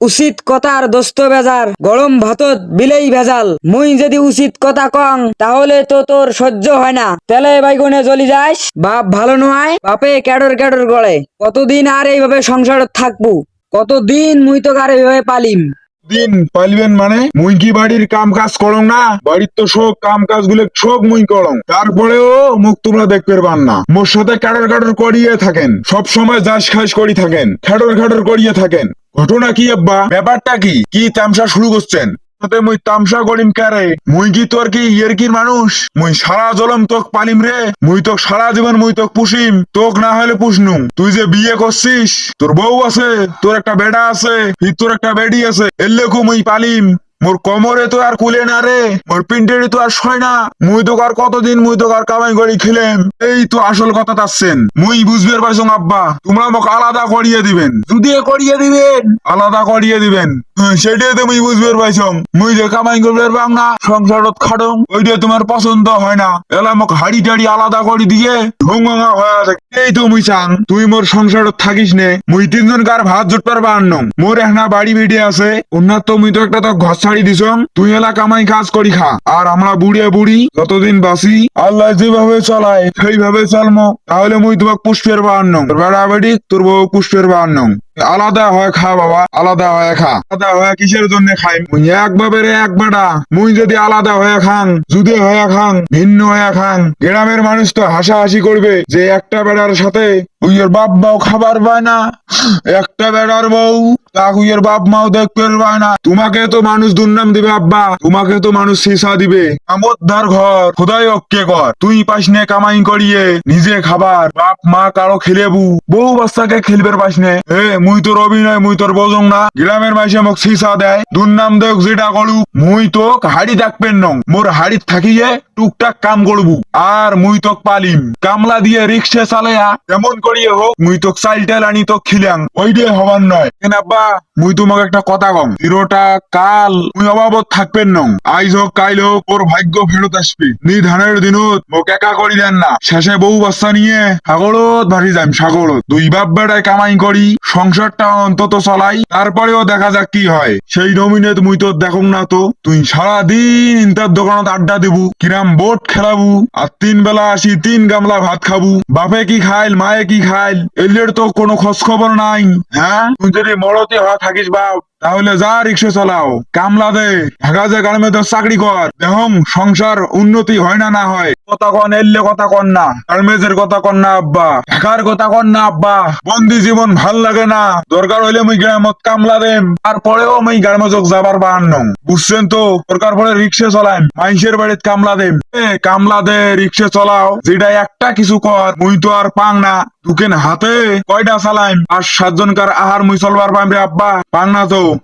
উচিত কথার দোস্ত বেজার। গরম ভাতত বিলেই ভেজাল। মুই যদি উচিত কথা কং, তাহলে তো তোর সহ্য হয় না। তেলে বাইগুনে জ্বলি যাস বাপ ভালো নয় বাপে ক্যাডর ক্যাডর গড়ে। কতদিন আর এইভাবে সংসারত থাকব? কতদিন মুই তো আর এইভাবে পালিম? দিন পালিবেন মানে? মুই কি বাড়ির কাম কাজ করং না? বাড়ির তো সব কাম কাজগুলো সব মুই করং। তারপরেও মুখ তোমরা দেখতে পান না। মোর সাথে কাটর কাটর করিয়ে থাকেন। সব সময় যাস খাস করি থাকেন। খাটর খাটর করিয়ে থাকেন। ঘটনা কি আব্বা? ব্যাপারটা কি? কি তামসা শুরু করছেন? মুই তামসা করিম কারে? মুই কি তোর কি ইয়েরকির মানুষ? মুই সারা জলম তোক পালিম রে। মুই তোক সারা জীবন মুই তোক পুষিম। তোক না হলে পুষনু। তুই যে বিয়ে করছিস, তোর বউ আছে, তোর একটা বেডা আছে তোর একটা বেডি আছে এলেকু মুই পালিম। মোর কমরে তো আর কুলে না রে মোর পিন্ডেরে তো আর সয় না। মুই তো আর কতদিন মুই তো আর কামাই করি খেলেন এই তো আসল কথা তাচ্ছেন মুই বুঝবের পারছ আব্বা। তোমরা মোক আলাদা করিয়ে দিবেন। যদি করিয়ে দিবেন। আলাদা করিয়ে দিবেন। সেটাই তো মুই বুঝবে পাইছো মুই যে কামাই করবে পারবাম না, সংসারত খাটং ওইটা তোমার পছন্দ হয় না। এলা মোক হাড়ি টাড়ি আলাদা করে দিয়ে ঢোঙ্গা হয়ে আছে। এই তো মুই চাং তুই মোর সংসারত থাকিস নে। মুই তিনজন কার ভাত জুট পারবা আনং মোর এখনা বাড়ি বেডি আছে অন্যার তো মুই তো একটা তো ঘর ছাড়ি দিছ তুই এলা কামাই কাজ করি খা। আর আমরা বুড়িয়ে বুড়ি, যতদিন বাসি আল্লাহ যেভাবে চলায়, সেইভাবে চলমো। তাহলে মুই তোমাক পুষ্পের বা বেড়া বেডি তোর বউ পুষ্পের বা আনং আলাদা হয় খা বাবা, আলাদা হয় খা। আলাদা হয় কিসের জন্য খাই? মুই এক বাবের এক বেটা। মুই যদি আলাদা হয়ে খাং জুদে হয়ে খাং, ভিন্ন হয়ে খাং, গ্রামের মানুষ তো হাসাহাসি করবে যে একটা বেড়ার সাথে উইয়ের বাপ মাও খাবার পায় না। একটা বেড়ার বউ, তা উইয়ের বাপ মাও দেখতে পায় না। তোমাকে তো মানুষ দুর্নাম দিবে, আব্বা। তোমাকে তো মানুষ সিসা দিবে। আমোদ্ধার ঘর, খোদাই অক্কে কর তুই পাস নে কামাই করিয়ে, নিজে খাবার। বাপ, মা কারও খেলেবু। বউ বাচ্চাকে খেলবে পাস নে। এ, মুই তোর অভিনয়, মুই তোর বোঝং না। গ্রামের মাইসে মোক সিসা দেয়। দুর্নাম দেখ যেটা করুক। মুই তো হাড়ি ডাকবেন নং। মোর হাড়িত থাকিয়ে টুকটাক কাম করবু। আর মুই তোক পালিম। কামলা দিয়ে রিক্সা চালাইয়া এমন করিয়ে হোক। মুই তোক চাইল টাইল আনি তোক খিলাং ওই দিয়ে হবার নয়। কেন আব্বা? মুই তোমাকে একটা কথা কম। চিরটা কাল মুই অভাবত থাকবেন নং। আইজ হোক কাইল হোক ওর ভাগ্য ফেরত আসবে। নিধানের দিনত মোক একা করি দেন না। শেষে বউ বাচ্চা নিয়ে সাগরত ভাসি যাম সাগরত দুই বাপ বেড়ায় কামাই করি সংসারটা অন্তত চলাই তারপরেও দেখা যাক কি হয়। সেই নমিনেত মুই তো দেখুন না তো। তুই সারাদিন ইন্টার দোকানত আড্ডা দেবু কিরাম বোট খেলাবু আর তিন বেলা আসি তিন গামলা ভাত খাবু। বাপে কি খাইল মায়ে কি খাইল এলের তো কোনো খোঁজ খবর নাই হ্যাঁ? তুই যদি মরতে হওয়া থাকিস বাপ, তাহলে যা রিক্সা চালাও, কামলা দে, ঢাকা যে গার্মেন্টস চাকরি কর দেহম সংসার উন্নতি হয় না না হয়। কথা কন, এলে কথা কন না। গার্মেন্টসের কথা কন না, আব্বা। ঢাকার কথা কন না, আব্বা। বন্দি জীবন ভালো লাগে না। দরকার হইলে মুই গ্রামত কামলা দেম। তারপরেও মুই গার্মেন্টস যাবার বাহান নং। বুঝছেন তো? দরকার পড়ে রিক্সা চলাইম। মাইসের বাড়িতে কামলা দেম। এ, কামলা দে, রিক্সা চলাও। যেটা একটা কিছু কর, মুই তো আর পাং না। দুকেন হাতে কয়টা চালাইম? আর সাতজনকার আহার মুই চলবার পাইম রে, আব্বা। পাং না তো।